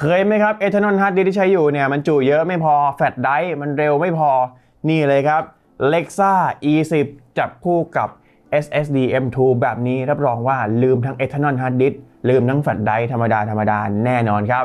เคยไหมครับเอทานอลฮาร์ดดิที่ใช้อยู่เนี่ยมันจุเยอะไม่พอแฟลชไดร์มันเร็วไม่พอนี่เลยครับ Lexa E10 จับคู่กับ SSD M2 แบบนี้รับรองว่าลืมทั้ง Eternal Hard Disk ลืมทั้งแฟลชไดร์ธรรมดาธรรมดาแน่นอนครับ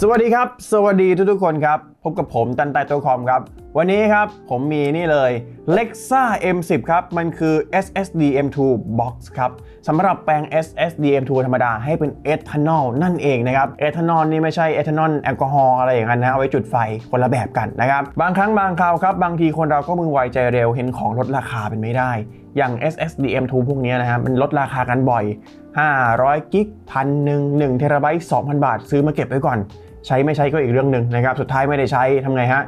สวัสดีครับ สวัสดีทุกๆคนครับ พบกับผมตันไตโตคอมครับ วันนี้ครับผมมีนี่เลย Lexa M10 ครับ มันคือ SSD M2 Box ครับสำหรับแปลง SSD M2 ธรรมดาให้เป็น Ethanol นั่นเองนะครับ Ethanol นี่ไม่ใช่ Ethanol แอลกอฮอล์อะไรอย่างนั้นนะเอาไว้จุดไฟคนละแบบกันนะครับ บางครั้งบางคราวครับ บางทีคนเราก็มือไวใจเร็วเห็นของลดราคาเป็นไม่ได้ อย่าง SSD M2 พวกนี้นะฮะมันลดราคากันบ่อย 500กิกพันหนึ่งหนึ่งเทราไบต์2,000 บาท ซื้อมาเก็บไว้ก่อน ใช้ไม่ใช้ก็อีกเรื่องหนึ่งนะครับ สุดท้ายไม่ได้ใช้ทำไงฮะ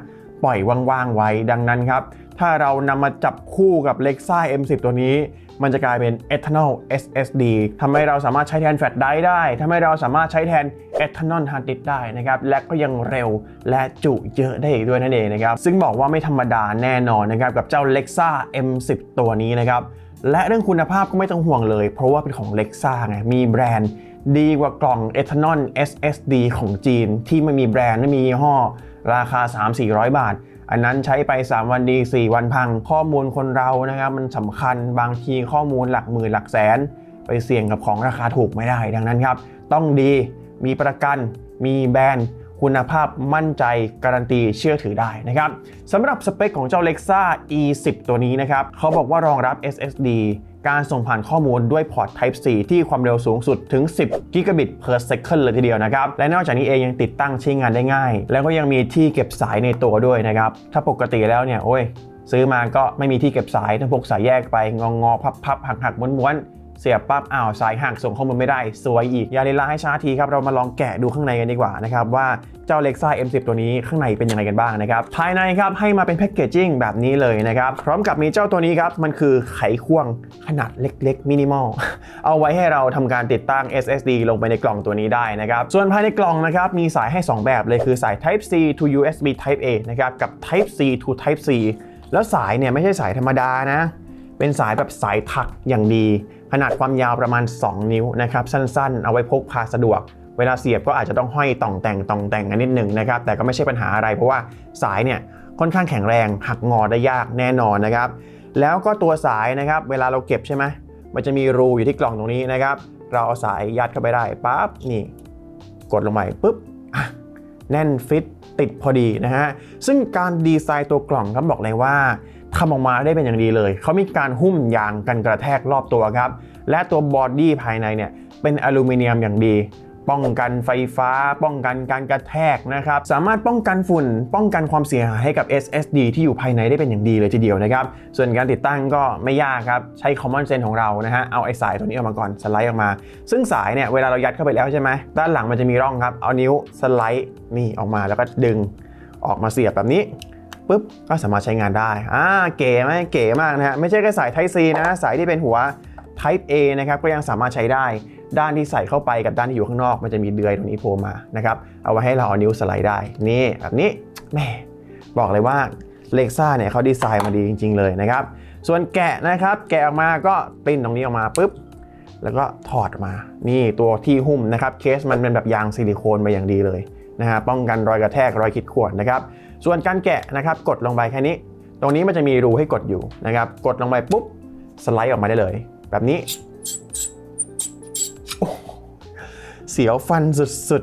ปล่อยว่างๆไว้ดังนั้นครับ ถ้าเรานำมาจับคู่กับ Lexa M10 ตัวนี้ มันจะกลายเป็น Eternal SSD ทำให้เราสามารถใช้แทนแฟลชไดร์ได้ทำให้เราสามารถใช้แทน Eternal Hard Disk ได้นะครับ และก็ยังเร็วและจุเยอะได้อีกด้วยนั่นเองนะครับ ซึ่งบอกว่าไม่ธรรมดาแน่นอนนะครับกับเจ้า Lexa M10 ตัวนี้นะครับและเรื่องคุณภาพก็ไม่ต้องห่วงเลย เพราะว่าเป็นของ Lexa ไงมีแบรนด์ ดีกว่ากล่อง Ethanol SSD ของจีน ที่ไม่มีแบรนด์ไม่มียี่ห้อ ราคา 3-400 บาท อันนั้นใช้ไป 3 วันดี 4 วันพังข้อมูลคนเรานะครับ มันสำคัญบางทีข้อมูลหลักหมื่นหลักแสน ไปเสี่ยงกับของราคาถูกไม่ได้ ดังนั้นครับ ต้องดีมีประกัน มีแบรนด์คุณภาพมั่นใจการันตีเชื่อถือได้นะครับสำหรับสเปคของเจ้า Lexa E10 ตัวนี้นะครับเขาบอกว่ารองรับ SSD การส่งผ่านข้อมูลด้วยพอร์ต Type C ที่ความเร็วสูงสุดถึง 10 Gigabit per second เลยทีเดียวนะครับ และนอกจากนี้เองยังติดตั้งใช้งานได้ง่าย แล้วก็ยังมีที่เก็บสายในตัวด้วยนะครับ ถ้าปกติแล้วเนี่ย โอ้ย ซื้อมาก็ไม่มีที่เก็บสายต้องพกสายแยกไป งองอพับพับหักหักม้วนม้วนๆ เสียบปั๊บอ้าวสายห่างส่งข้อมูลไม่ได้ สวยอีก อย่าลีลาให้ช้าทีครับ เรามาลองแกะดูข้างในกันดีกว่านะครับ ว่าเจ้า Lexa M10 ตัวนี้ข้างในเป็นยังไงกันบ้างนะครับ ภายในครับให้มาเป็นแพ็กเกจจิ้งแบบนี้เลยนะครับ พร้อมกับมีเจ้าตัวนี้ครับ มันคือไขควงขนาดเล็กๆมินิมอลเอาไว้ให้เราทำการติดตั้ง SSD ลงไปในกล่องตัวนี้ได้นะครับ ส่วนภายในกล่องนะครับมีสายให้ 2 แบบเลยคือสาย Type C to USB Type A นะครับกับ Type C to Type C แล้วสายเนี่ยไม่ใช่สายธรรมดานะ เป็นสายแบบสายถักอย่างดี ขนาดความยาวประมาณ 2 นิ้วนะครับสั้นๆ เอาไว้พกพาสะดวก เวลาเสียบก็อาจจะต้องห้อยต่องแต่งต่องแต่งกันนิดหนึ่งนะครับแต่ก็ไม่ใช่ปัญหาอะไร เพราะว่าสายเนี่ยค่อนข้างแข็งแรงหักงอได้ยากแน่นอนนะครับแล้วก็ตัวสายนะครับเวลาเราเก็บใช่ไหมมันจะมีรูอยู่ที่กล่องตรงนี้นะครับ เราเอาสายยัดเข้าไปได้ปั๊บนี่กดลงไปปุ๊บอะแน่นฟิตติดพอดีนะฮะซึ่งการดีไซน์ตัวกล่องครับบอกเลยว่า ทำออกมาได้เป็นอย่างดีเลย เขามีการหุ้มยางกันกระแทกรอบตัวครับ และตัวบอดี้ภายในเนี่ยเป็นอลูมิเนียมอย่างดี ป้องกันไฟฟ้า ป้องกันการกระแทกนะครับ สามารถป้องกันฝุ่น ป้องกันความเสียหายให้กับ SSD ที่อยู่ภายในได้เป็นอย่างดีเลยทีเดียวนะครับ ส่วนการติดตั้งก็ไม่ยากครับ ใช้ common sense ของเรานะฮะ เอาไอ้สายตัวนี้ออกมาก่อน สไลด์ออกมา ซึ่งสายเนี่ยเวลาเรายัดเข้าไปแล้วใช่ไหม ด้านหลังมันจะมีร่องครับ เอานิ้วสไลด์นี่ออกมาแล้วก็ดึงออกมาเสียบแบบนี้ ปุ๊บก็สามารถใช้งานได้อ่าเก๋ไหมเก๋มากนะฮะไม่ใช่แค่สาย Type C นะสายที่เป็นหัว Type A นะครับก็ยังสามารถใช้ได้ด้านที่ใส่เข้าไปกับด้านที่อยู่ข้างนอก มันจะมีเดือยตรงนี้โผล่มานะครับเอาไว้ให้เราเอานิ้วสไลด์ได้นี่แบบนี้แม่บอกเลยว่า Lexa เนี่ยเขาดีไซน์มาดีจริง ๆ เลยนะครับ ส่วนแกะนะครับ แกะออกมาก็ปริ้นตรงนี้ออกมาปุ๊บ แล้วก็ถอดมา นี่ตัวที่หุ้มนะครับ เคสมันเป็นแบบยางซิลิโคนมาอย่างดีเลยนะฮะ ป้องกันรอยกระแทกรอยขีดข่วนนะครับ ส่วนการแกะนะครับกดลงไปแค่นี้ ตรงนี้มันจะมีรูให้กดอยู่นะครับ กดลงไปปุ๊บสไลด์ออกมาได้เลย แบบนี้เสียวฟันสุด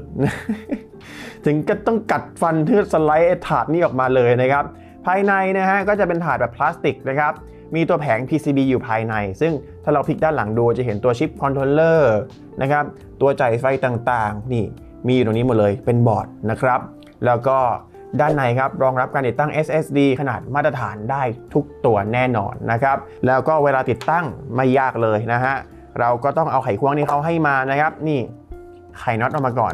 ๆ ถึงก็ต้องกัดฟันเพื่อสไลด์ถาดนี้ออกมาเลยนะครับ ภายในนะฮะก็จะเป็นถาดแบบพลาสติกนะครับ มีตัวแผง PCB อยู่ภายใน ซึ่งถ้าเราพลิกด้านหลังดูจะเห็นตัวชิปคอนโทรลเลอร์นะครับ ตัวจ่ายไฟต่างๆ นี่มีอยู่ตรงนี้หมดเลยเป็นบอร์ดนะครับ แล้วก็ ด้านในครับรองรับการติดตั้ง SSD ขนาดมาตรฐานได้ทุกตัวแน่นอนนะครับ แล้วก็เวลาติดตั้งไม่ยากเลยนะฮะ เราก็ต้องเอาไขควงที่เขาให้มานะครับ นี่ไขน็อตออกมาก่อน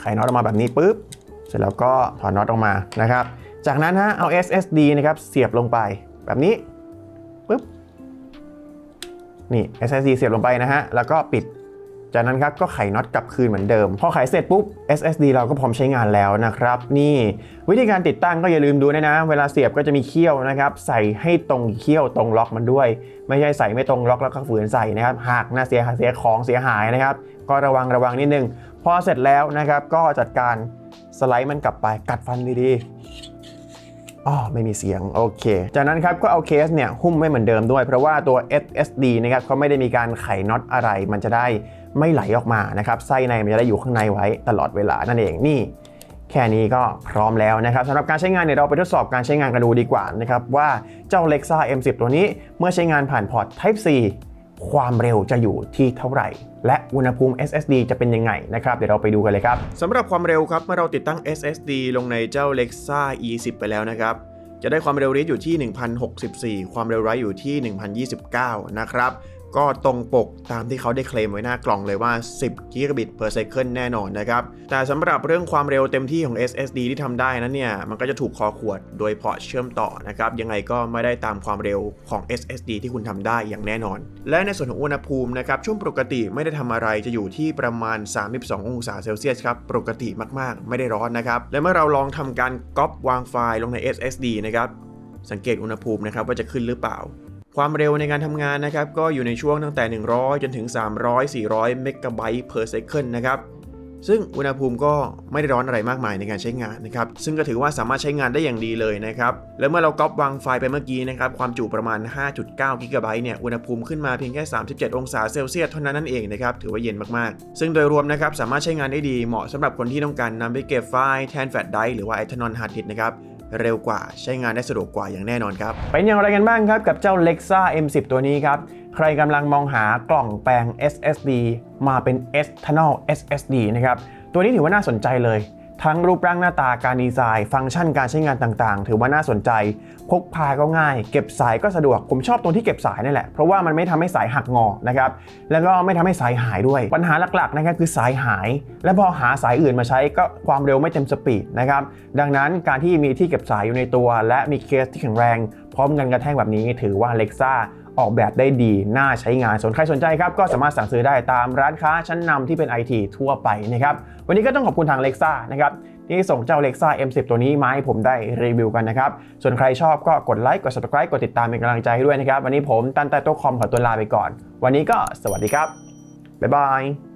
ไขน็อตออกมาแบบนี้ปุ๊บ เสร็จแล้วก็ถอดน็อตออกมานะครับ จากนั้นฮะเอา SSD นะครับเสียบลงไปแบบนี้ปุ๊บ นี่ SSD เสียบลงไปนะฮะ แล้วก็ปิด จากนั้นครับก็ไขน็อตกลับคืนเหมือนเดิม พอไขเสร็จปุ๊บ SSD เราก็พร้อมใช้งานแล้วนะครับ นี่วิธีการติดตั้งก็อย่าลืมดูนะนะ เวลาเสียบก็จะมีเขี้ยวนะครับ ใส่ให้ตรงเขี้ยวตรงล็อกมันด้วย ไม่ใช่ใส่ไม่ตรงล็อกแล้วก็ฝืนใส่นะครับหากน่าเสียหายเสียของเสียหายนะครับ ก็ระวังระวังนิดนึงพอเสร็จแล้วนะครับก็จัดการสไลด์มันกลับไปกัดฟันดีอ๋อไม่มีเสียง โอเค จากนั้นครับก็เอาเคสเนี่ยหุ้มไว้เหมือนเดิมด้วย เพราะว่าตัว SSD นะครับเขาไม่ได้มีการไขน็อตอะไรมันจะได้ ไม่ไหลออกมานะครับไส้ในมันจะได้อยู่ข้างในไว้ตลอดเวลานั่นเองนี่ แค่นี้ก็พร้อมแล้วนะครับสำหรับการใช้งานเนี่ยเราไปทดสอบการใช้งานกันดูดีกว่านะครับว่าเจ้า Lexa M10 ตัวนี้เมื่อใช้งานผ่านพอร์ต Type C ความเร็วจะอยู่ที่เท่าไหร่ และอุณหภูมิ SSD จะเป็นยังไงนะครับ เดี๋ยวเราไปดูกันเลยครับสำหรับความเร็วครับ เมื่อเราติดตั้ง SSD ลงในเจ้า Lexa E10 ไปแล้วนะครับ จะได้ความเร็วรีดอยู่ที่ 1064 ความเร็วไรอยู่ที่ 1029 นะครับ ก็ตรงปกตามที่เขาได้เคลมไว้หน้ากล่องเลยว่า 10 gigabit per second แน่นอนนะครับ แต่สำหรับเรื่องความเร็วเต็มที่ของ SSD ที่ทำได้นั้นเนี่ย มันก็จะถูกคอขวดโดยพอร์ตเชื่อมต่อนะครับ ยังไงก็ไม่ได้ตามความเร็วของ SSD ที่คุณทำได้อย่างแน่นอน และในส่วนของอุณหภูมินะครับ ช่วงปกติไม่ได้ทำอะไรจะอยู่ที่ประมาณ 32 องศาเซลเซียสครับ ปกติมากๆ ไม่ได้ร้อนนะครับ และเมื่อเราลองทำการก๊อปวางไฟล์ลงใน SSD นะครับสังเกตอุณหภูมินะครับว่าจะขึ้นหรือเปล่า ความเร็วในการทำงานนะครับก็อยู่ในช่วงตั้งแต่ 100 จนถึง 300 400 เมกะไบต์ per second นะครับซึ่งอุณหภูมิก็ไม่ได้ร้อนอะไรมากมายในการใช้งานนะครับ ซึ่งก็ถือว่าสามารถใช้งานได้อย่างดีเลยนะครับ แล้วเมื่อเราก๊อปวางไฟล์ไปเมื่อกี้นะครับ ความจุประมาณ 5.9 กิกะไบต์เนี่ย อุณหภูมิขึ้นมาเพียงแค่ 37 องศาเซลเซียสเท่านั้นนั่นเองนะครับ ถือว่าเย็นมากๆ ซึ่งโดยรวมนะครับ สามารถใช้งานได้ดี เหมาะสำหรับคนที่ต้องการนำไปเก็บไฟล์แทนแฟลชไดรฟ์หรือว่า external hard disk นะครับ เร็วกว่าใช้งานได้สะดวกกว่าอย่างแน่นอนครับ เป็นอย่างไรกันบ้างครับกับเจ้า Lexa M10 ตัวนี้ครับ ใครกำลังมองหากล่องแปลง SSD มาเป็น external SSD นะครับ ตัวนี้ถือว่าน่าสนใจเลย ทั้งรูปร่างหน้าตาการดีไซน์ ฟังก์ชันการใช้งานต่างๆ ถือว่าน่าสนใจ พกพาก็ง่าย เก็บสายก็สะดวก ผมชอบตรงที่เก็บสายนี่แหละ เพราะว่ามันไม่ทำให้สายหักงอนะครับ แล้วก็ไม่ทำให้สายหายด้วย ปัญหาหลักๆนะครับคือสายหาย และพอหาสายอื่นมาใช้ก็ความเร็วไม่เต็มสปีดนะครับ ดังนั้นการที่มีที่เก็บสายอยู่ในตัว และมีเคสที่แข็งแรง พร้อมกันกระแทกแบบนี้ ถือว่า Lexa ออกแบบได้ดีน่าใช้งานส่วนใครสนใจครับก็สามารถสั่งซื้อได้ตามร้านค้าชั้นนำที่เป็น IT ทั่วไปนะครับวันนี้ก็ต้องขอบคุณทาง Lexa นะครับที่ส่งเจ้า Lexa M10 ตัวนี้มาให้ผมได้รีวิวกันนะครับ ส่วนใครชอบก็กดไลค์กด subscribe กดติดตามเป็นกำลังใจให้ด้วยนะครับ วันนี้ผมตันแต่โต๊ะคอมขอตัวลาไปก่อน วันนี้ก็สวัสดีครับ บ๊ายบาย